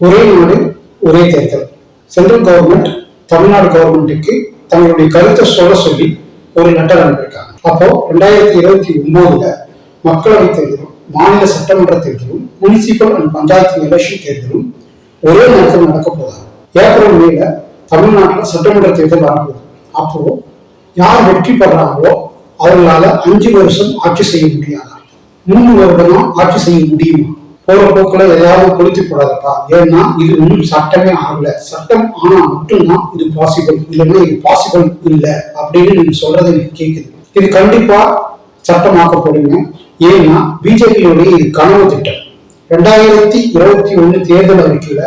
ஒரே நாடு ஒரே தேர்தல். சென்ட்ரல் கவர்மெண்ட் தமிழ்நாடு கவர்மெண்ட்டுக்கு தங்களுடைய கருத்தை சொல்ல சொல்லி ஒரு லெட்டர் அனுப்பியிருக்காங்க. அப்போ ரெண்டாயிரத்தி இருபத்தி ஒன்பதுல மக்களவை தேர்தலும் மாநில சட்டமன்ற தேர்தலும் முனிசிபல் அண்ட் பஞ்சாயத்து எலெக்ஷன் தேர்தலும் ஒரே நேரத்தில் நடக்க போதாங்க ஏப்ரல் மேல தமிழ்நாட்டில் சட்டமன்ற தேர்தல் வரப்போகுது. அப்போ யார் வெற்றி பெறாங்களோ அவங்களால அஞ்சு வருஷம் ஆட்சி செய்ய முடியாதா? மூணு வருடம் ஆட்சி செய்ய முடியுமா? போற போக்குல எதையாவது கொளுத்தி போடாதப்பா ஏன்னா இது இன்னும் சட்டமே ஆகல. சட்டம் ஆனா மட்டும்தான் இது பாசிபிள் இல்லைன்னா இது பாசிபிள் இல்லை. அப்படின்னு நீங்க சொல்றது எனக்கு கேக்குது. இது கண்டிப்பா சட்டமாக்கப்படுங்க ஏன்னா பிஜேபியோடைய இது கனவு திட்டம். ரெண்டாயிரத்தி இருபத்தி ஒண்ணு தேர்தல் அறிக்கையில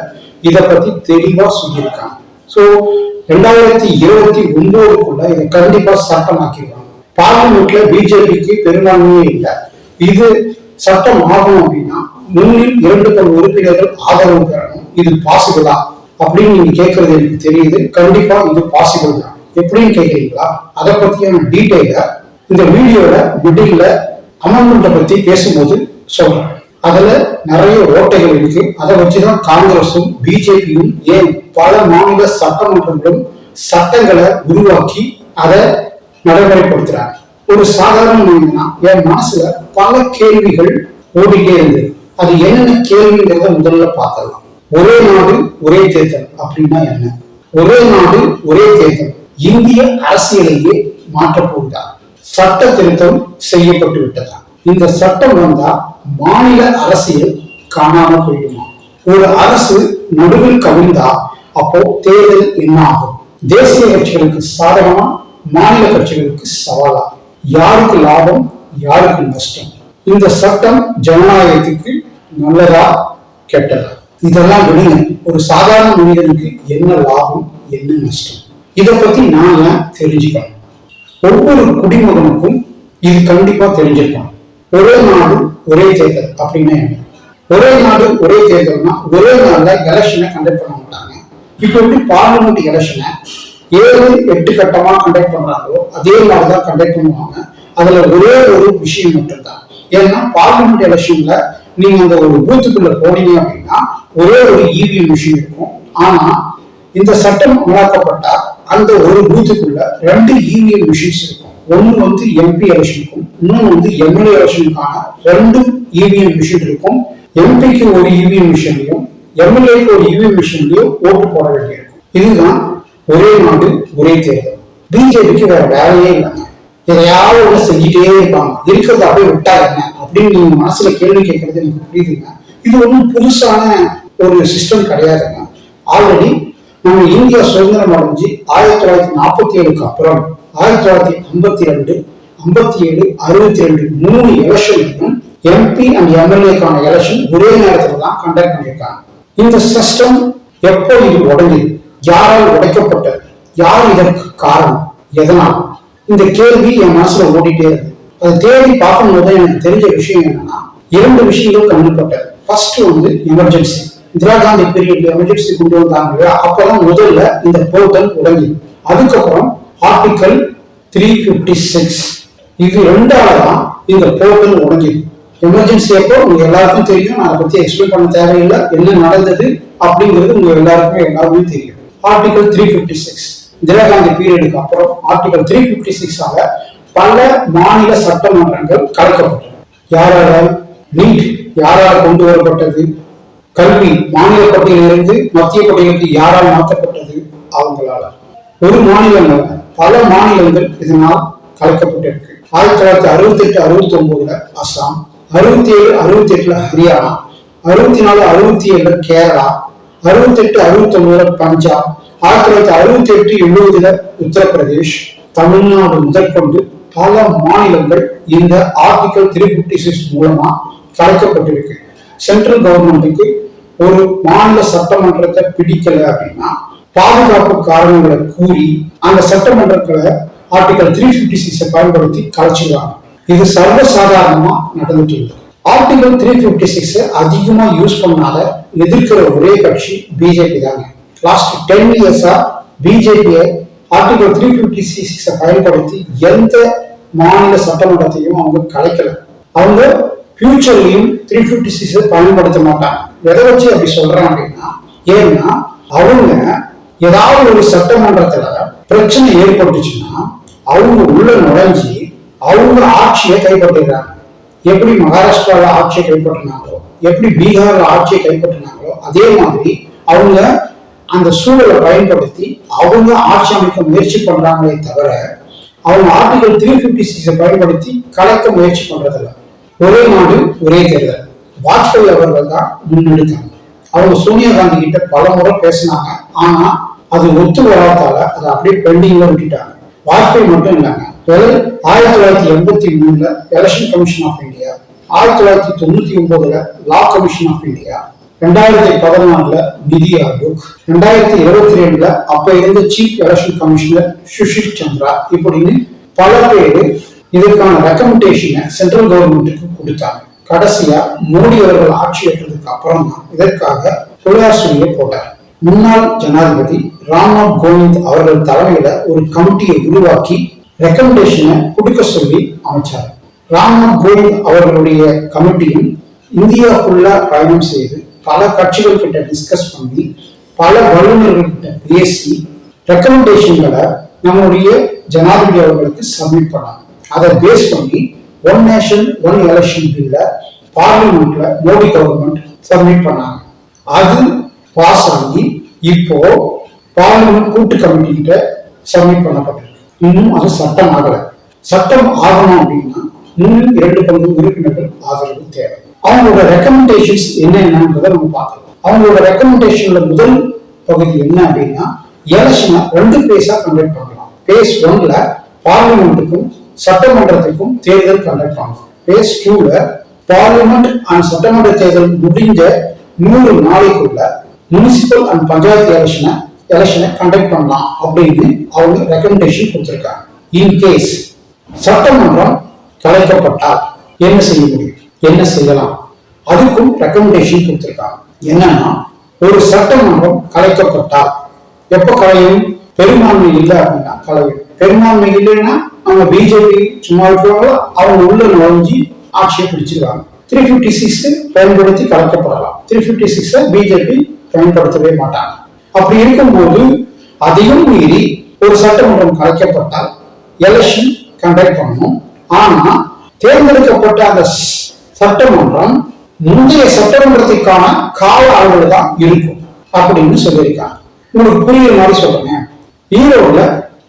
இதை பத்தி தெளிவா சொல்லியிருக்காங்க. சோ ரெண்டாயிரத்தி இருபத்தி ஒன்பதுக்குள்ள இதை கண்டிப்பா சட்டமாக்கிடுவாங்க. பார்லிமெண்ட்ல பிஜேபிக்கு பெரும்பான்மையே இல்லை. இது சட்டம் ஆகும் அப்படின்னா மூணில் இரண்டு பல் உறுப்பினர்கள் ஆதரவு பெறணும். இது பாசிபிளா அப்படின்னு நீங்க கேட்கறது எனக்கு தெரியுது. கண்டிப்பா இது பாசிபிள் தான். எப்படின்னு கேக்குறீங்களா அதை பத்தியான டீட்டெயில இந்த வீடியோல மிடில்ல அமெண்ட்மெண்ட்டை பத்தி பேசும்போது சொல்றேன். அதுல நிறைய ஓட்டைகள் இருக்கு. அதை வச்சுதான் காங்கிரஸும் பிஜேபியும் ஏன் பல மாநில சட்டமன்றங்களும் சட்டங்களை உருவாக்கி அதை நடைமுறைப்படுத்துறாங்க. ஒரு சாதாரண மனிதனா என் மனசுல பல கேள்விகள் ஓடிட்டே இருந்தது. அது என்னென்ன கேள்விங்கிறத முதல்ல பார்த்துடலாம். ஒரே நாடு ஒரே தேர்தல் அப்படின்னா என்ன? ஒரே நாடு ஒரே தேர்தல். இந்திய அரசியலையே மாற்றப்போகுதா சட்ட திருத்தம் செய்யப்பட்டு விட்டதா? இந்த சட்டம் வந்தா மாநில அரசியல் காணாம போயிடுமா? ஒரு அரசு நடுவில் கவிழ்ந்தா அப்போ தேர்தல் என்ன ஆகும்? தேசிய கட்சிகளுக்கு சாதகமா மாநில கட்சிகளுக்கு சவாலா? யாருக்கு லாபம் யாருக்கு நஷ்டம்? இந்த சட்டம் ஜனநாயகத்துக்கு நல்லதா கெட்டதா? இதெல்லாம் விடுங்க. ஒரு சாதாரண மனிதனுக்கு என்ன லாபம் என்ன நஷ்டம்? இதை பத்தி நாங்க தெரிஞ்சுக்கணும். ஒவ்வொரு குடிமகனுக்கும் இது கண்டிப்பா தெரிஞ்சிருக்கணும். ஒரே நாடு ஒரே தேர்தல். அப்படின்னா என்ன? ஒரே நாடு ஒரே தேர்தல்னா ஒரே நாள்ல எலெக்ஷனை கண்டக்ட் பண்ண மாட்டாங்க. இப்போ எப்படி பார்லிமெண்ட் எலெக்ஷனை ஏழு எட்டு கட்டமா கண்டக்ட் பண்றாங்களோ அதே மாதிரி தான் கண்டக்ட் பண்ணுவாங்க. அதுல ஒரே ஒரு விஷயம் மட்டும்தான். ஏன்னா பார்லிமெண்ட் எலெக்ஷன்ல நீங்க அந்த ஒரு பூத்துக்குள்ள போனீங்க அப்படின்னா ஒரே ஒரு இவிஎம் மிஷின் இருக்கும். ஆனா இந்த சட்டம் அமலாக்கப்பட்டா அந்த ஒரு பூத்துக்குள்ள ரெண்டு இவிஎம் மிஷின்ஸ் இருக்கும். ஒன்னு வந்து எம்பி எலெக்ஷனுக்கும் இன்னொன்று வந்து எம்எல்ஏ எலெக்ஷனுக்கான ரெண்டு இவிஎம் மிஷின் இருக்கும். எம்பிக்கு ஒரு இவிஎம் மிஷின்லையும் எம்எல்ஏக்கு ஒரு இவிஎம் மிஷின்லையும் ஓட்டு போட வேண்டியிருக்கும். இதுதான் ஒரே நாடு ஒரே தேர்தல். பிஜேபிக்கு வேற வேலையே இல்லைங்க. எதையாவது ஒண்ணு செஞ்சுட்டே இருப்பாங்க. இருக்கிறத அப்படியே விட்டா என்ன? அப்படின்னு நீங்க மனசுல கேள்வி கேட்கறது எனக்கு புரியுதுங்க. இது ஒன்றும் புதுசான ஒரு சிஸ்டம் கிடையாதுங்க. ஆல்ரெடி நம்ம இந்தியா சுதந்திரம் அடைஞ்சு ஆயிரத்தி தொள்ளாயிரத்தி நாற்பத்தி ஏழுக்கு அப்புறம் ஆயிரத்தி தொள்ளாயிரத்தி ஐம்பத்தி ரெண்டு ஐம்பத்தி ஏழு அறுபத்தி ரெண்டு மூணு எலெக்ஷன்லையும் எம்பி அண்ட் எம்எல்ஏக்கான எலெக்ஷன் ஒரே நேரத்துல தான் கண்டக்ட் பண்ணியிருக்காங்க. இந்த சிஸ்டம் எப்போ இது உடைஞ்சது? யாரால் உடைக்கப்பட்டது? யார் இதற்கு காரணம்? எதனால்? இந்த கேள்வி என் மனசுல ஓடிட்டே இருக்கு. அதை தேடி பார்க்கும்போது எனக்கு தெரிஞ்ச விஷயம் என்னன்னா இரண்டு விஷயங்கள் கண்டுபட்டது ஃபர்ஸ்ட் வந்து எமர்ஜென்சி இந்திரா காந்தி பீரியட்ல எமர்ஜென்சி கொண்டு வந்தாங்க அப்பதான் முதல்ல இந்த போர்ட்டல் உடங்கி அதுக்கப்புறம் ஆர்டிகல் த்ரீ பிப்டி சிக்ஸ் இது ரெண்டால தான் இந்த போர்ட்டல் உடங்கி எமர்ஜென்சி அப்போ உங்க எல்லாருக்கும் தெரியும். நான் அதை பத்தி எக்ஸ்பிளைன் பண்ண தேவையில்லை. என்ன நடந்தது அப்படிங்கிறது உங்க எல்லாருக்குமே எல்லாருமே தெரியும். Article three fifty six Indira Gandhi பீரியடுக்கு அப்புறம் ஆர்டிகல் த்ரீ பிப்டி சிக்ஸாக பல மாநில சட்டமன்றங்கள் கலைக்கப்பட்டன. யாரால்? நீட் யாரால் கொண்டு வரப்பட்டது? கல்வி மாநில பட்டியலிருந்து மத்திய பட்டியலுக்கு யாரால் மாற்றப்பட்டது? அவங்களால. ஒரு மாநிலங்கள் பல மாநிலங்கள் இதனால் கலைக்கப்பட்டிருக்கு. ஆயிரத்தி தொள்ளாயிரத்தி அறுபத்தி எட்டு அறுபத்தி ஒன்பதுல அஸ்ஸாம் அறுபத்தி ஏழு அறுபத்தி எட்டுல ஹரியானா அறுபத்தி நாலு அறுபத்தி ஏழுல கேரளா அறுபத்தி எட்டு அறுபத்தி ஒன்பதுல பஞ்சாப் ஆயிரத்தி தொள்ளாயிரத்தி அறுபத்தி எட்டு எழுபதுல உத்தரப்பிரதேஷ் தமிழ்நாடு முதற்கொண்டு பல மாநிலங்கள் இந்த ஆர்டிகல் த்ரீ பிப்டி சிக்ஸ் மூலமா கலைக்கப்பட்டிருக்கு. சென்ட்ரல் கவர்மெண்ட்டுக்கு ஒரு மாநில சட்டமன்றத்தை பிடிக்கல அப்படின்னா பாதுகாப்பு காரணங்களை கூறி அந்த சட்டமன்றங்களை ஆர்டிகல் த்ரீ பிப்டி சிக்ஸை பயன்படுத்தி கலைச்சிருவாங்க இது சர்வசாதாரணமா நடந்துட்டு இருக்கு ஆர்டிகல் த்ரீ பிப்டி சிக்ஸ் அதிகமா யூஸ் பண்ணாத எதிர்க்கிற ஒரே கட்சி பிஜேபி தாங்க. லாஸ்ட் டென் இயர்ஸா பிஜேபியை ஆர்டிகல் த்ரீ பிப்டி சிக்ஸை பயன்படுத்தி எந்த மாநில சட்டமன்றத்தையும் அவங்க கலைக்கல. அவங்க ஃபியூச்சர்லையும் த்ரீ பிப்டி சிக்ஸ் பயன்படுத்த மாட்டாங்க. எதை வச்சு அப்படி சொல்றேன் அப்படின்னா ஏன்னா அவங்க ஏதாவது ஒரு சட்டமன்றத்துல பிரச்சனை ஏற்பட்டுச்சுன்னா அவங்க உள்ள நுழைஞ்சி அவங்க ஆட்சியை கைப்பற்றுகிறாங்க எப்படி மகாராஷ்டிராவில் ஆட்சியை கைப்பற்றினாங்களோ எப்படி பீகார்ல ஆட்சியை கைப்பற்றினாங்களோ அதே மாதிரி அவங்க அந்த சூழலை பயன்படுத்தி அவங்க ஆட்சி அமைக்க முயற்சி பண்றாங்களே தவிர அவங்க ஆர்டிகல் த்ரீ பிப்டி சிக்ஸை பயன்படுத்தி கலக்க முயற்சி பண்றதில்ல. ஒரே நாடு ஒரே தேர்தல். வாஜ்பாய் அவர்கள் தான் முன்னெடுத்தாங்க. அவங்க சோனியா காந்தி கிட்ட பல முறை பேசினாங்க. ஆனா அது ஒத்து வராதால அதை அப்படியே பெண்டிங்ல விட்டுட்டாங்க. வாஜ்பாய் மட்டும் இல்லைங்க. முதல் ஆயிரத்தி தொள்ளாயிரத்தி எண்பத்தி மூணுல எலெக்ஷன் கமிஷன் ஆஃப் இந்தியா ஆயிரத்தி தொள்ளாயிரத்தி தொண்ணூத்தி ஒன்பதுல லா கமிஷன் ஆஃப் இந்தியா ரெண்டாயிரத்தி பதினாலுல நிதி ஆயோக் ரெண்டாயிரத்தி இருபத்தி ரெண்டுல அப்ப இருந்த chief election commissioner Sushil Chandra இப்படின்னு பல பேர் இதற்கான ரெக்கமெண்டேஷனை சென்ட்ரல் கவர்மெண்ட்டுக்கு கொடுத்தாங்க. கடைசியா மோடி அவர்கள் ஆட்சி ஏற்றதுக்கு அப்புறம் தான் இதற்காக புலியாசுரியை போட்டார். முன்னாள் ஜனாதிபதி ராம்நாத் கோவிந்த் அவர்கள் தலைமையில ஒரு கமிட்டியை உருவாக்கி ரெக்கமெண்டேஷனை கொடுக்க சொல்லி அமைச்சார். ராம்நாத் கோவிந்த் அவர்களுடைய கமிட்டியும் இந்தியாவுக்குள்ள பயணம் செய்து பல கட்சிகள் கிட்ட டிஸ்கஸ் பண்ணி பல வல்லுநர்கள் கிட்ட பேசி ரெக்கமெண்டேஷன்களை நம்மளுடைய ஜனாதிபதி அவர்களுக்கு சப்மிட் பண்ணாங்க. அதை பேஸ் பண்ணி ஒன் நேஷன் ஒன் எலெக்ஷன் பில்ல பார்லிமெண்ட்ல மோடி கவர்மெண்ட் சப்மிட் பண்ணாங்க. அது பாஸ் ஆகி இப்போ பார்லிமெண்ட் கூட்டு கமிட்டி கிட்ட சப்மிட் பண்ணப்பட்டிருக்கு. இன்னும் அது சட்டம் ஆகல. சட்டம் ஆகணும் அப்படின்னா இன்னும் இரண்டு பங்கு உறுப்பினர்கள் ஆதரவு தேவை. அவங்களோட ரெக்கமெண்டேஷன்ஸ் என்னென்னன்றதை நம்ம பார்க்கலாம் அவங்களோட ரெக்கமெண்டேஷன்ல முதல் பகுதி என்ன அப்படின்னா எலெக்ஷனை ரெண்டு பேஸா கண்டக்ட் பண்ணலாம். பேஸ் ஒன்ல பார்லிமெண்ட்டுக்கும் சட்டமன்றத்துக்கும் தேர்தல் கண்டக்ட் பண்ணலாம். பேஸ் டூல பார்லிமெண்ட் அண்ட் சட்டமன்ற தேர்தல் முடிஞ்ச நூறு நாளைக்குள்ள முனிசிபல் அண்ட் பஞ்சாயத்து எலெக்ஷனை எலெக்ஷனை கண்டக்ட் பண்ணலாம் அப்படின்னு அவங்க ரெக்கமெண்டேஷன் கொடுத்திருக்காங்க. இன் கேஸ் சட்டமன்றம் கலைக்கப்பட்டால் என்ன செய்ய முடியும்? என்ன செய்யலாம்? அதுக்கும் ரெக்கமெண்டேஷன் கொடுத்திருக்காங்க. என்னன்னா ஒரு சட்டமன்றம் கலைக்கப்பட்டால் எப்ப கலையும்? பெரும்பான்மை இல்லை அப்படின்னா கலையும். பெரும்பான்மை இல்லைன்னா அவங்க பிஜேபி சும்மா இருக்கிறாங்களோ அவங்க உள்ள நுழைஞ்சி ஆட்சியை பிடிச்சிருக்காங்க த்ரீ பிப்டி சிக்ஸ் பயன்படுத்தி கலைக்கப்படலாம். த்ரீ பிப்டி சிக்ஸ் பிஜேபி பயன்படுத்தவே மாட்டாங்க. அப்படி இருக்கும்போது அதையும் மீறி ஒரு சட்டமன்றம் கலைக்கப்பட்டால் எலெக்ஷன் கண்டக்ட் பண்ணணும் ஆனா தேர்ந்தெடுக்கப்பட்ட அந்த சட்டமன்றம் முந்தைய சட்டமன்றத்திற்கான கால அளவு தான் இருக்கும் அப்படின்னு சொல்லியிருக்காங்க. உங்களுக்கு புரியுற மாதிரி சொல்றேன் ஈரோடுல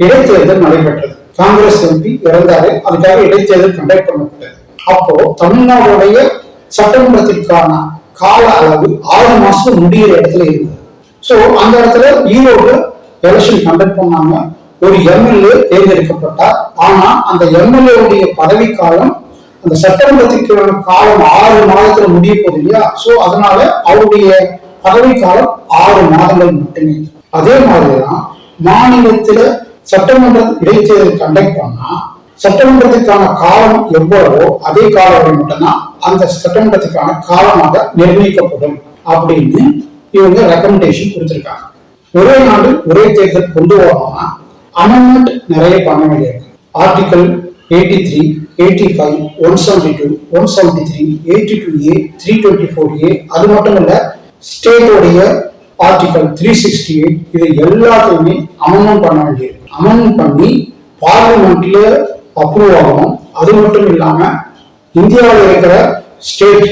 இடைத்தேர்தல் நடைபெற்றது. காங்கிரஸ் எம்பி இறந்தாரு அதுக்காக இடைத்தேர்தல் கண்டக்ட் பண்ணப்பட்டது. அப்போ தமிழ்நாடுடைய சட்டமன்றத்திற்கான கால அளவு ஆறு மாசம் முடியிற இடத்துல இருந்தது. ஸோ அந்த இடத்துல ஈரோடு எலெக்ஷன் கண்டக்ட் பண்ணாங்க ஒரு எம்எல்ஏ தேர்ந்தெடுக்கப்பட்டார். ஆனா அந்த எம்எல்ஏ உடைய காலம் அந்த சட்டமன்றத்திற்கான காலம் ஆறு மாதத்துல முடிய போகுது இல்லையா? சோ அதனால அவருடைய பதவி காலம் ஆறு மாதங்கள் மட்டுமே. அதே மாதிரிதான் மாநிலத்துல சட்டமன்ற இடைத்தேர்தல் கண்டக்ட் பண்ணா சட்டமன்றத்துக்கான காலம் எவ்வளவோ அதே காலம் மட்டும்தான் அந்த சட்டமன்றத்துக்கான காலமாக நிர்ணயிக்கப்படும் அப்படின்னு இவங்க ரெக்கமெண்டேஷன் கொடுத்திருக்காங்க. ஒரே நாடு ஒரே தேர்தல் கொண்டு வரணும்னா அமெண்ட்மெண்ட் நிறைய பண்ண வேண்டியிருக்கு. Article eighty three eighty five one seventy two one seventy three eighty two A three twenty four A அது மட்டும் இல்ல ஸ்டேட்டோடைய ஆர்டிகல் த்ரீ சிக்ஸ்டி எயிட் இது எல்லாத்தையுமே அமெண்ட்மெண்ட் பண்ண வேண்டியிருக்கு அமெண்ட்மெண்ட் பண்ணி பார்லிமெண்ட்ல அப்ரூவ் ஆகணும். அது மட்டும் இல்லாம இந்தியாவில் இருக்கிற ஸ்டேட்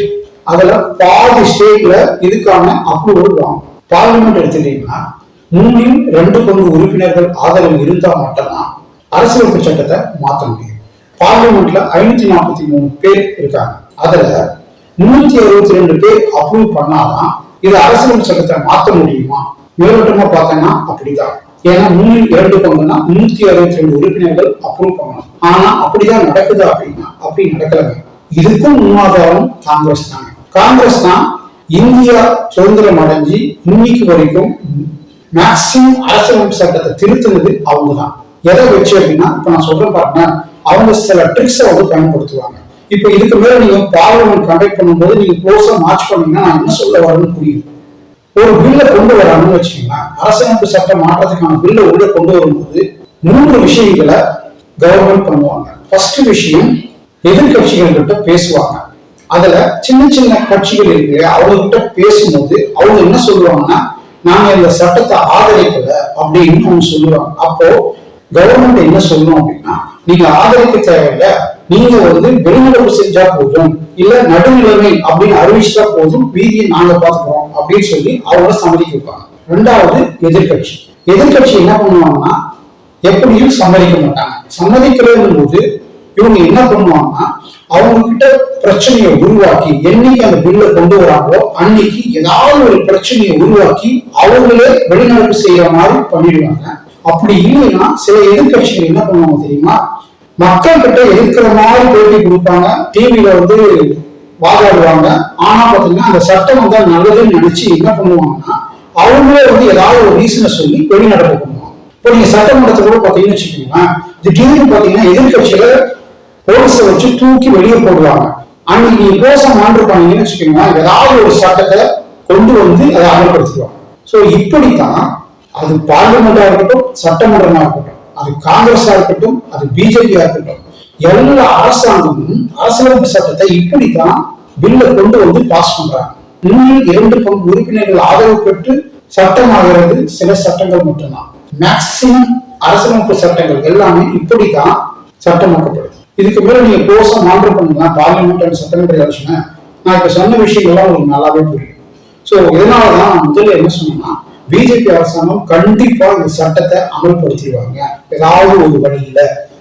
அதுல பாதி ஸ்டேட்ல இதுக்கான அப்ரூவல் வாங்கும் பார்லிமெண்ட் எடுத்துட்டீங்கன்னா மூணில் ரெண்டு பங்கு உறுப்பினர்கள் ஆதரவு இருந்தால் மட்டும்தான் அரசியலமைப்பு சட்டத்தை மாற்ற முடியும். பார்லிமெண்ட்ல ஐநூத்தி நாற்பத்தி மூணு பேர் இருக்காங்க. அதுல முன்னூத்தி அறுபத்தி ரெண்டு பேர் அப்ரூவ் பண்ணாதான் இது அரசியலமைப்பு சட்டத்தை மாற்ற முடியுமா? மேலோட்டமா பார்த்தோம்னா அப்படிதான். ஏன்னா மூணு இரண்டு பங்குனா முன்னூத்தி அறுபத்தி ரெண்டு உறுப்பினர்கள் அப்ரூவ் பண்ணணும். ஆனா அப்படிதான் நடக்குது அப்படின்னா அப்படி நடக்கலங்க. இதுக்கும் முன்னாதாரம் காங்கிரஸ் தாங்க காங்கிரஸ் தான் இந்தியா சுதந்திரம் அடைஞ்சு இன்னைக்கு வரைக்கும் மேக்சிமம் அரசியலமைப்பு சட்டத்தை திருத்துனது அவங்க தான் எதை வச்சு அப்படின்னா இப்ப நான் சொல்றேன் பாருங்க. அவங்க சில ட்ரிக்ஸை வந்து பயன்படுத்துவாங்க. இப்போ இதுக்கு மேல நீங்க பார்லிமெண்ட் கண்டக்ட் பண்ணும்போது நீங்க க்ளோஸா மார்ச் பண்ணீங்கன்னா நான் என்ன சொல்ல வரேன்னு புரியும். ஒரு பில்லை கொண்டு வராங்கன்னு வச்சுக்கோங்களேன். அரசமைப்பு சட்டம் மாற்றத்துக்கான பில்லை உள்ள கொண்டு வரும்போது மூன்று விஷயங்களை கவர்மெண்ட் பண்ணுவாங்க. ஃபர்ஸ்ட் விஷயம் எதிர்கட்சிகள் கிட்ட பேசுவாங்க. அதுல சின்ன சின்ன கட்சிகள் இருக்கு அவங்க கிட்ட பேசும்போது அவங்க என்ன சொல்லுவாங்கன்னா நாங்க இந்த சட்டத்தை ஆதரிக்கல அப்படின்னு அவங்க சொல்லுவாங்க. அப்போ கவர்மெண்ட் என்ன சொல்லணும் அப்படின்னா நீங்க ஆதரிக்க தேவையில்ல நீங்க வந்து வெளிநடப்பு செஞ்சா போதும் இல்ல நடுநிலைமை அப்படின்னு அறிவிச்சா போதும் வீதியை நாங்க பாத்துக்கிறோம் அப்படின்னு சொல்லி அவங்கள சம்மதிக்க வைப்பாங்க. ரெண்டாவது எதிர்கட்சி எதிர்கட்சி என்ன பண்ணுவாங்கன்னா எப்படியும் சம்மதிக்க மாட்டாங்க. சம்மதிக்கிறதும் போது இவங்க என்ன பண்ணுவாங்கன்னா அவங்க கிட்ட பிரச்சனையை உருவாக்கி என்னைக்கு அந்த பில்ல கொண்டு வராங்களோ அன்னைக்கு ஏதாவது ஒரு பிரச்சனையை உருவாக்கி அவங்களே வெளிநடப்பு செய்யற மாதிரி பண்ணிடுவாங்க. அப்படி இல்லைன்னா சில எதிர்கட்சிகள் என்ன பண்ணுவாங்க தெரியுமா? மக்கள் கிட்ட இருக்கிற மாதிரி பேட்டி கொடுப்பாங்க. டிவியில வந்து வாதாடுவாங்க. ஆனா பாத்தீங்கன்னா அந்த சட்டம் வந்து நல்லதுன்னு நினைச்சு என்ன பண்ணுவாங்கன்னா அவங்களே வந்து ஏதாவது ஒரு ரீசனை சொல்லி வெளிநடப்பு பண்ணுவாங்க. இப்போ நீங்க சட்டமன்றத்தை கூட பாத்தீங்கன்னு வச்சுக்கோங்களேன் திடீர்னு பாத்தீங்கன்னா எதிர்கட்சியில போலீஸை வச்சு தூக்கி வெளியே போடுவாங்க. அன்னைக்கு நீங்க பேச மாண்டிருப்பாங்கன்னு வச்சுக்கோங்க ஏதாவது ஒரு சட்டத்தை கொண்டு வந்து அதை அமல்படுத்திடுவாங்க. ஸோ இப்படித்தான் அது பார்லிமெண்டா இருக்கட்டும் சட்டமன்றமா இருக்கட்டும் அது காங்கிரஸா இருக்கட்டும் அது பிஜேபியா இருக்கட்டும் எல்லா அரசாங்கமும் அரசியலமைப்பு சட்டத்தை இப்படித்தான் பில்லை கொண்டு வந்து பாஸ் பண்றாங்க. இன்னும் இரண்டு பங்கு உறுப்பினர்கள் ஆதரவு பெற்று சட்டமாகிறது சில சட்டங்கள் மட்டும்தான். மேக்சிமம் அரசியலமைப்பு சட்டங்கள் எல்லாமே இப்படித்தான் சட்டமாக்கப்படுது. இதுக்கு மேல நீங்க கோர்ஸா மாற்றம் பண்ணலாம். பார்லிமெண்ட் அண்ட் சட்டமன்ற எலெக்ஷனை நான் இப்ப சொன்ன விஷயங்கள்லாம் உங்களுக்கு நல்லாவே புரியும். சோ இதனாலதான் நான் முதல்ல என்ன சொன்னேன்னா பிஜேபி அரசாங்கம் கண்டிப்பா இந்த சட்டத்தை அமல்படுத்திடுவாங்க. ஏதாவது ஒரு வழியில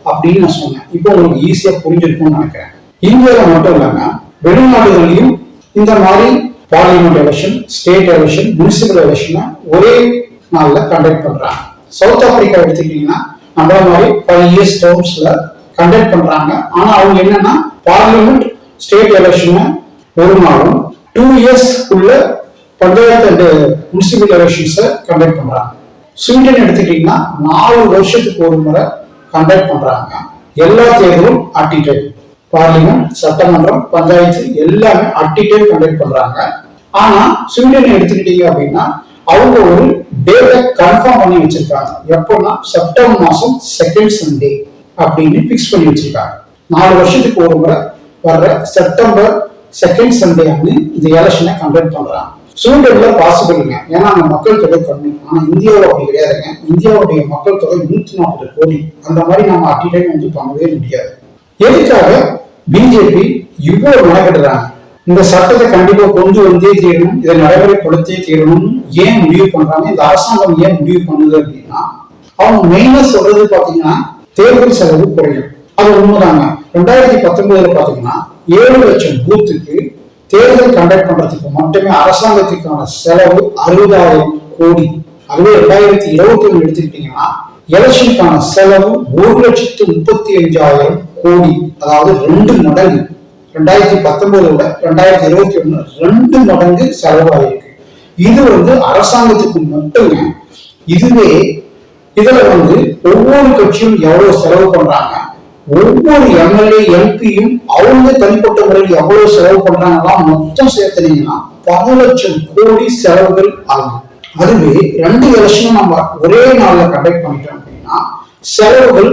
அப்படின்னு நான் சொன்னேன். இப்போ உங்களுக்கு ஈஸியா புரிஞ்சிருக்கும்னு நினைக்கிறேன். இந்தியாவில மட்டும் இல்லாம வெளிநாடுகள்லயும் இந்த மாதிரி parliament election state election municipal எலெக்ஷனை ஒரே நாள்ல கண்டக்ட் பண்றாங்க. சவுத் ஆப்பிரிக்கா எடுத்துக்கிட்டீங்கன்னா நம்மள மாதிரி ஃபைவ் இயர்ஸ் டேர்ம்ஸ்ல கண்டக்ட் பண்றாங்க. ஆனா அவங்க என்னன்னா பார்லிமெண்ட் ஸ்டேட் எலெக்ஷனை ஒரு நாளும் டூ இயர்ஸ் உள்ள பஞ்சாயத்து அண்ட் முனிசிபல் எலெக்ஷன்ஸை கண்டக்ட் பண்ணுறாங்க ஸ்வீடன் எடுத்துக்கிட்டிங்கன்னா நாலு வருஷத்துக்கு ஒரு முறை கண்டக்ட் பண்ணுறாங்க எல்லா தேர்தலும் அட்டிடைம் பார்லிமெண்ட் சட்டமன்றம் பஞ்சாயத்து எல்லாமே அட்டிடைம் கண்டக்ட் பண்ணுறாங்க ஆனால் ஸ்வீடன் எடுத்துக்கிட்டீங்க அப்படின்னா அவங்க ஒரு டேட்டை கன்ஃபார்ம் பண்ணி வச்சிருக்காங்க. எப்போன்னா செப்டம்பர் மாதம் செகண்ட் சண்டே அப்படின்னு ஃபிக்ஸ் பண்ணி வச்சிருக்காங்க. நாலு வருஷத்துக்கு ஒரு முறை வர்ற செப்டம்பர் செகண்ட் சண்டே வந்து இந்த எலெக்ஷனை கண்டக்ட் பண்ணுறாங்க ஸ்வீடன்ல பாசிபிள்ங்க ஏன்னா அந்த மக்கள் தொகை கம்மி. ஆனா இந்தியாவில் அப்படி கிடையாதுங்க. இந்தியாவுடைய மக்கள் தொகை நூத்தி நாற்பது கோடி. அந்த மாதிரி நம்ம அட் டைம் வந்து பண்ணவே முடியாது. எதுக்காக பிஜேபி இவ்வளவு மெனக்கெடுறாங்க இந்த சட்டத்தை கண்டிப்பா கொண்டு வந்தே தீரணும். இதை நடைமுறைப்படுத்தே தீரணும் ஏன் முடிவு பண்றாங்க? இந்த அரசாங்கம் ஏன் முடிவு பண்ணுது அப்படின்னா அவங்க மெயினா சொல்றது பாத்தீங்கன்னா தேர்தல் செலவு குறையும். அது உண்மைதாங்க. ரெண்டாயிரத்தி பத்தொன்பதுல பாத்தீங்கன்னா ஏழு லட்சம் பூத்துக்கு தேர்தல் கண்டக்ட் பண்றதுக்கு மட்டுமே அரசாங்கத்துக்கான செலவு அறுபதாயிரம் கோடி. அதுவே ரெண்டாயிரத்தி இருபத்தி ஒண்ணு எடுத்துக்கிட்டீங்கன்னா எலெக்ஷனுக்கான செலவு ஒரு லட்சத்து முப்பத்தி அஞ்சாயிரம் கோடி. அதாவது ரெண்டு மடங்கு. ரெண்டாயிரத்தி பத்தொன்பதோட ரெண்டாயிரத்தி இருபத்தி ஒண்ணு ரெண்டு மடங்கு செலவாயிருக்கு. இது வந்து அரசாங்கத்துக்கு மட்டுமே இதுவே இதுல வந்து ஒவ்வொரு கட்சியும் எவ்வளவு செலவு பண்றாங்க? ஒவ்வொரு எம்எல்ஏ எம்பியும் அவங்க தனிப்பட்ட முறையில் எவ்வளவு செலவு பண்றாங்கன்னா மொத்தம் சேர்த்துனீங்கன்னா பல லட்சம் கோடி செலவுகள் ஆகும் அதுவே ரெண்டு எலெக்ஷனும் நம்ம ஒரே நாள்ல கண்டக்ட் பண்ணிட்டோம் அப்படின்னா செலவுகள்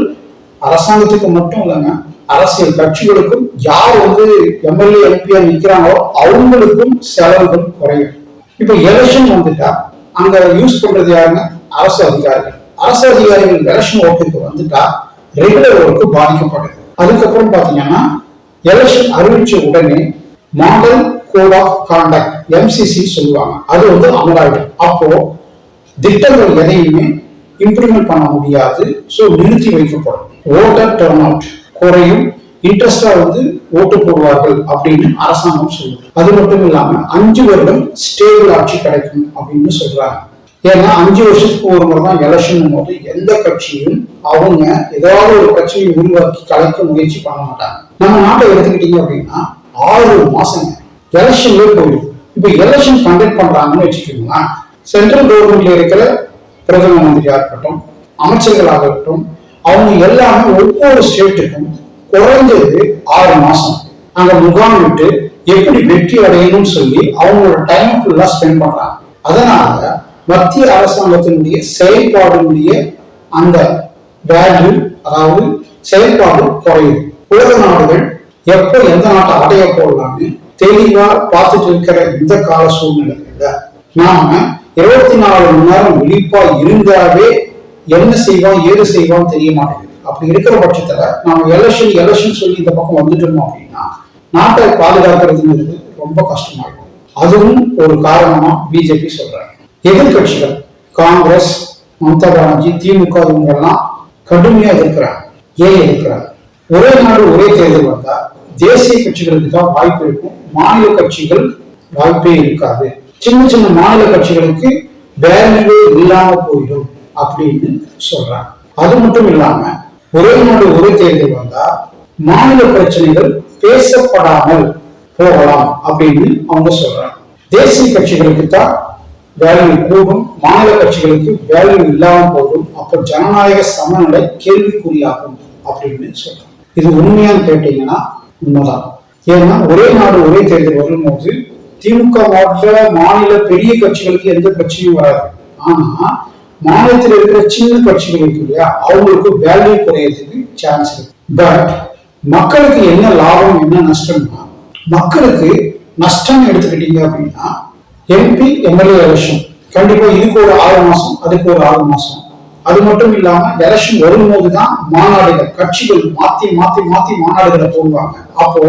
அரசாங்கத்துக்கு மட்டும் இல்லைங்க அரசியல் கட்சிகளுக்கும் யார் வந்து எம்எல்ஏ எம்பியா நிக்கிறாங்களோ அவங்களுக்கும் செலவுகள் குறையும். இப்ப எலெக்ஷன் வந்துட்டா அங்க யூஸ் பண்றது யாருங்க? அரசு அதிகாரிகள். அரசு அதிகாரிகள் எலெக்ஷன் ஓட்டுக்கு வந்துட்டா ரெகுலர் ஒர்க்கு பாதிக்கப்படுது. அதுக்கப்புறம் பாத்தீங்கன்னா எலெக்ஷன் அறிவிச்ச உடனே model code of contact MCC சொல்லுவாங்க. அது வந்து அமலாயிடும். அப்போ திட்டங்கள் எதையுமே இம்ப்ளிமெண்ட் பண்ண முடியாது. ஸோ நிறுத்தி வைக்கப்படும். ஓட்டர் டர்ன் அவுட் குறையும் இன்ட்ரெஸ்டா வந்து ஓட்டு போடுவார்கள் அப்படின்னு அரசாங்கம் சொல்லுது. அது மட்டும் இல்லாம அஞ்சு வருடம் ஸ்டேபிள் ஆட்சி கிடைக்கும் அப்படின்னு சொல்றாங்க. ஏன்னா அஞ்சு வருஷத்துக்கு ஒரு முறை தான் எலெக்ஷன் போது எந்த கட்சியும் அவங்க ஏதாவது ஒரு பிரச்சனையை உருவாக்கி கலைக்க முயற்சி பண்ண மாட்டாங்க. நம்ம நாட்டை எடுத்துக்கிட்டீங்க அப்படின்னா ஆறு மாசங்க. எலெக்ஷன்லேயே போயிடுது. இப்போ எலெக்ஷன் கண்டக்ட் பண்றாங்கன்னு வச்சுக்கோங்களா சென்ட்ரல் கவர்மெண்ட்ல இருக்கிற பிரதம மந்திரியா இருக்கட்டும் அமைச்சர்களாக இருக்கட்டும் அவங்க எல்லாமே ஒவ்வொரு ஸ்டேட்டுக்கும் குறைஞ்சது ஆறு மாசம். அங்க முகாம் விட்டு எப்படி வெற்றி அடையணும்னு சொல்லி அவங்களோட டைம் ஃபுல்லா ஸ்பெண்ட் பண்றாங்க. அதனால மத்திய அரசாங்கத்தினுடைய செயல்பாடுடைய அந்த வேல்யூ அதாவது செயல்பாடு குறையும் உலக நாடுகள் எப்போ எந்த நாட்டை அடைய போடலாம்னு தெளிவா பார்த்துட்டு இருக்கிற இந்த கால சூழ்நிலைகள்ல நாம இருபத்தி நாலு மணி நேரம் விழிப்பா இருந்தாவே என்ன செய்வான் ஏது செய்வான் தெரிய மாட்டேங்குது. அப்படி இருக்கிற பட்சத்துல நாம எலெக்ஷன் எலெக்ஷன் சொல்லி இந்த பக்கம் வந்துட்டோம் அப்படின்னா நாட்டை பாதுகாக்கிறதுங்கிறது ரொம்ப கஷ்டமாயிடும் அதுவும் ஒரு காரணமா பிஜேபி சொல்றாங்க. எதிர்கட்சிகள் காங்கிரஸ் மம்தா பானர்ஜி திமுக இவங்கெல்லாம் கடுமையா எதிர்க்கிறாங்க ஏன் எதிர்க்கிறாங்க? ஒரே நாடு ஒரே தேர்தல் வந்தா தேசிய கட்சிகளுக்கு தான் வாய்ப்பு இருக்கும். மாநில கட்சிகள் வாய்ப்பே இருக்காது. சின்ன சின்ன மாநில கட்சிகளுக்கு வேலையே இல்லாம போயிடும் அப்படின்னு சொல்றாங்க. அது மட்டும் இல்லாம ஒரே நாடு ஒரே தேர்தல் வந்தா மாநில பிரச்சனைகள் பேசப்படாமல் போகலாம் அப்படின்னு அவங்க சொல்றாங்க. தேசிய கட்சிகளுக்கு தான் வேல்யூ கூடும் மாநில கட்சிகளுக்கு வேல்யூ இல்லாமல் போகும் அப்ப ஜனநாயக சமநிலை கேள்விக்குறியாகும் அப்படின்னு சொல்றாங்க. இது உண்மையான்னு கேட்டீங்கன்னா உண்மைதான். ஏன்னா ஒரே நாடு ஒரே தேர்தல் வரும்போது திமுக மாற்ற மாநில பெரிய கட்சிகளுக்கு எந்த பிரச்சனையும் வராது. ஆனா மாநிலத்தில் இருக்கிற சின்ன கட்சிகள் இருக்கு இல்லையா அவங்களுக்கு வேல்யூ குறையறதுக்கு சான்ஸ் இருக்கு. பட் மக்களுக்கு என்ன லாபம் என்ன நஷ்டம்னா மக்களுக்கு நஷ்டம் எடுத்துக்கிட்டீங்க அப்படின்னா எம்பி எம்எல்ஏ எலெக்ஷன் கண்டிப்பா இதுக்கு ஒரு ஆறு மாசம் அதுக்கு ஒரு ஆறு மாசம். அது மட்டும் இல்லாம எலெக்ஷன் வரும்போது தான் மாநாடுகள் கட்சிகள் மாத்தி மாத்தி மாத்தி மாநாடுகளை போடுவாங்க. அப்போ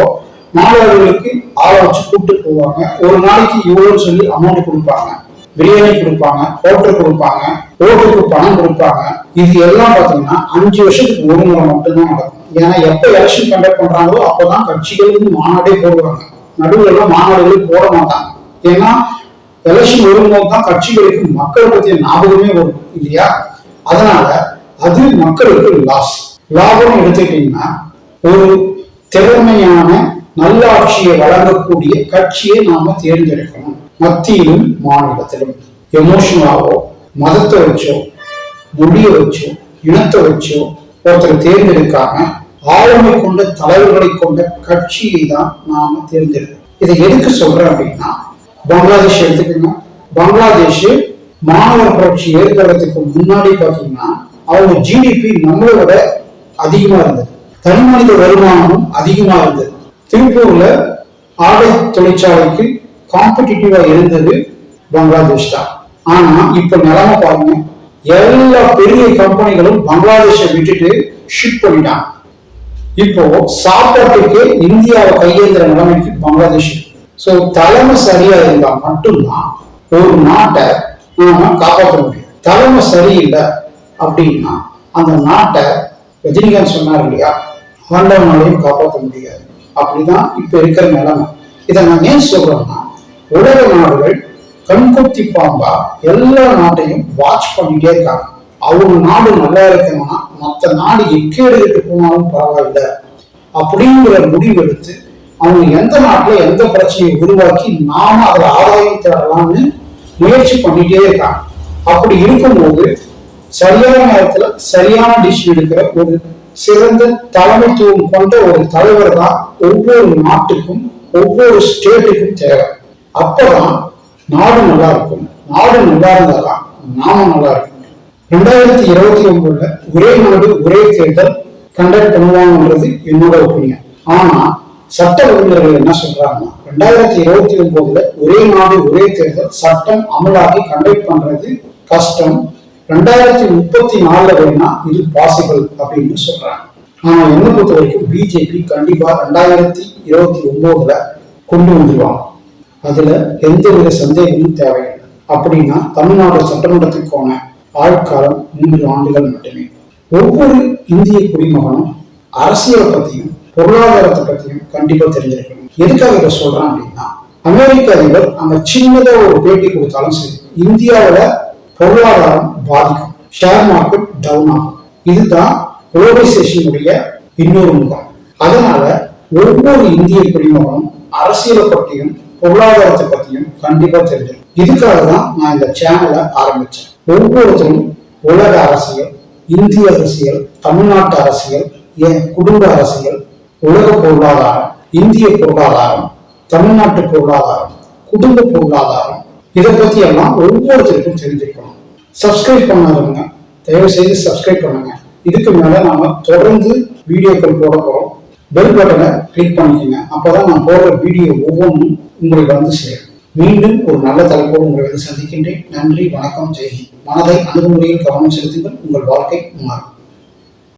மாணவர்களுக்கு ஆள வச்சு கூப்பிட்டு போவாங்க. ஒரு நாளைக்கு இவ்வளவு சொல்லி அமௌண்ட் கொடுப்பாங்க. பிரியாணி கொடுப்பாங்க ஹோட்டல் கொடுப்பாங்க ஓட்டுக்கு பணம் கொடுப்பாங்க. இது எல்லாம் பாத்தீங்கன்னா அஞ்சு வருஷத்துக்கு ஒரு முறை மட்டும்தான் நடக்கும். ஏன்னா எப்ப எலெக்ஷன் கண்டக்ட் பண்றாங்களோ அப்பதான் கட்சிகள் வந்து மாநாடே போடுவாங்க. நடுவில் எல்லாம் மாநாடுகள் போட மாட்டாங்க. ஏன்னா எலெக்ஷன் வரும்போது தான் கட்சிகளுக்கு மக்கள் பத்திய ஞாபகமே வரும் இல்லையா? அதனால அது மக்களுக்கு லாஸ் லாபம் எடுத்துக்கிட்டீங்கன்னா ஒரு திறமையான நல்லாட்சியை வழங்கக்கூடிய கட்சியை நாம தேர்ந்தெடுக்கணும். மத்தியிலும் மாநிலத்திலும். எமோஷனலாவோ மதத்தை வச்சோ மொழியை வச்சோ இனத்தை வச்சோ ஒருத்தர் தேர்ந்தெடுக்காம ஆளுமை கொண்ட தலைவர்களை கொண்ட கட்சியை தான் நாம தேர்ந்தெடுக்கணும். இதை எதுக்கு சொல்றேன் அப்படின்னா பங்களாதேஷ் எடுத்துக்கணும் பங்களாதேஷ் மாணவர் புரட்சி ஏற்படுறதுக்கு முன்னாடி பாத்தீங்கன்னா அவங்க ஜிடிபி நம்மளோட அதிகமா இருந்தது. தனி மனித வருமானமும் அதிகமா இருந்தது. திருப்பூர்ல ஆடை தொழிற்சாலைக்கு காம்படிட்டிவா இருந்தது பங்களாதேஷ் தான். ஆனா இப்ப நிலைமை பாருங்க. எல்லா பெரிய கம்பெனிகளும் பங்களாதேஷை விட்டுட்டு ஷிஃப்ட் பண்ணிட்டாங்க. இப்போ சாப்பாட்டுக்கு இந்தியாவை கையேந்திர நிலைமைக்கு பங்களாதேஷ் ஸோ தலைமை சரியா இருந்தா மட்டும்தான் ஒரு நாட்டை நாம காப்பாற்ற முடியும். தலைமை சரியில்லை அப்படின்னா அந்த நாட்டை ரஜினிகாந்த் சொன்னார் இல்லையா? ஆண்டவனாலையும் காப்பாற்ற முடியாது. அப்படிதான் இப்ப இருக்கிற நிலைமை. இதை நான் ஏன் சொல்றேன்னா உலக நாடுகள் கண்கொத்தி பாம்பா எல்லா நாட்டையும் வாட்ச் பண்ணிட்டே இருக்காங்க. அவங்க நாடு நல்லா இருக்கணும்னா மற்ற நாடு எக்கேடுகிட்டு போனாலும் பரவாயில்ல. அப்படிங்கிற முடிவெடுத்து அவங்க எந்த நாட்டுல எந்த பிரச்சனையை உருவாக்கி நாம அதை ஆதாயம் தரலாம்னு முயற்சி பண்ணிட்டே இருக்காங்க. அப்படி இருக்கும்போது சரியான நேரத்துல சரியான டிசிஷன் எடுக்கிற ஒரு சிறந்த தலைமைத்துவம் கொண்ட ஒரு தலைவர் தான் ஒவ்வொரு நாட்டுக்கும் ஒவ்வொரு ஸ்டேட்டுக்கும் தேவை. அப்பதான் நாடு நல்லா இருக்கும். நாடு நல்லா இருந்தாதான் நாம நல்லா இருக்கும் ரெண்டாயிரத்தி இருபத்தி ஒன்பதுல ஒரே நாடு ஒரே தேர்தல் கண்டக்ட் பண்ணுவாங்கன்றது என்னோட ஒப்பீனியன் ஆனா சட்ட வல்லுநர்கள் என்ன சொல்றாங்கன்னா ரெண்டாயிரத்தி இருபத்தி ஒன்பதுல ஒரே நாடு ஒரே தேர்தல் சட்டம் அமலாகி கண்டக்ட் பண்றது கஷ்டம். ரெண்டாயிரத்தி முப்பத்தி நாலுல வேணா இது பாசிபிள் அப்படின்னு சொல்றாங்க. ஆனா என்ன பொறுத்த வரைக்கும் பிஜேபி கண்டிப்பா ரெண்டாயிரத்தி இருபத்தி ஒன்பதுல கொண்டு வந்துருவாங்க. அதுல எந்த வித சந்தேகமும் தேவையில்லை. அப்படின்னா தமிழ்நாடு சட்டமன்றத்துக்கான ஆட்காலம் மூன்று ஆண்டுகள் மட்டுமே. ஒவ்வொரு இந்திய குடிமகனும் அரசியலை பத்தியும் பொருளாதாரத்தை பத்தியும் கண்டிப்பா தெரிஞ்சிருக்கணும். எதுக்காக இதை சொல்றேன் அப்படின்னா அமெரிக்க அதிபர் அந்த சின்னதா ஒரு பேட்டி கொடுத்தாலும் சரி இந்தியாவில பொருளாதாரம் பாதிக்கும். ஷேர் மார்க்கெட் டவுன் ஆகும். இதுதான் குளோபலைசேஷனுடைய இன்னொரு முகம். அதனால ஒவ்வொரு இந்திய குடிமகனும் அரசியலை பற்றியும் பொருளாதாரத்தை பற்றியும் கண்டிப்பா தெரிஞ்சிடும் இதுக்காக தான் நான் இந்த சேனலை ஆரம்பிச்சேன். ஒவ்வொருத்தரும் உலக அரசியல் இந்திய அரசியல் தமிழ்நாட்டு அரசியல் என் குடும்ப அரசியல் உலக பொருளாதாரம் இந்திய பொருளாதாரம் தமிழ்நாட்டு பொருளாதாரம் குடும்ப பொருளாதாரம் இதை பத்தி எல்லாம் ஒவ்வொருத்தருக்கும் தெரிஞ்சிருக்கணும் சப்ஸ்கிரைப் பண்ணாதவங்க தயவு செய்து சப்ஸ்கிரைப் பண்ணுங்க. இதுக்கு மேல நாம தொடர்ந்து வீடியோக்கள் போட போறோம். பெல் பட்டனை கிளிக் பண்ணிக்கோங்க. அப்பதான் நான் போடுற வீடியோ ஒவ்வொன்றும் உங்களுக்கு வந்து சேரும். மீண்டும் ஒரு நல்ல தலைப்போடு உங்களை வந்து சந்திக்கின்றேன். நன்றி வணக்கம் ஜெய்ஹிந்த் மனதை அணுகுமுறையில் கவனம் செலுத்துங்கள். உங்கள் வாழ்க்கை மாறும்.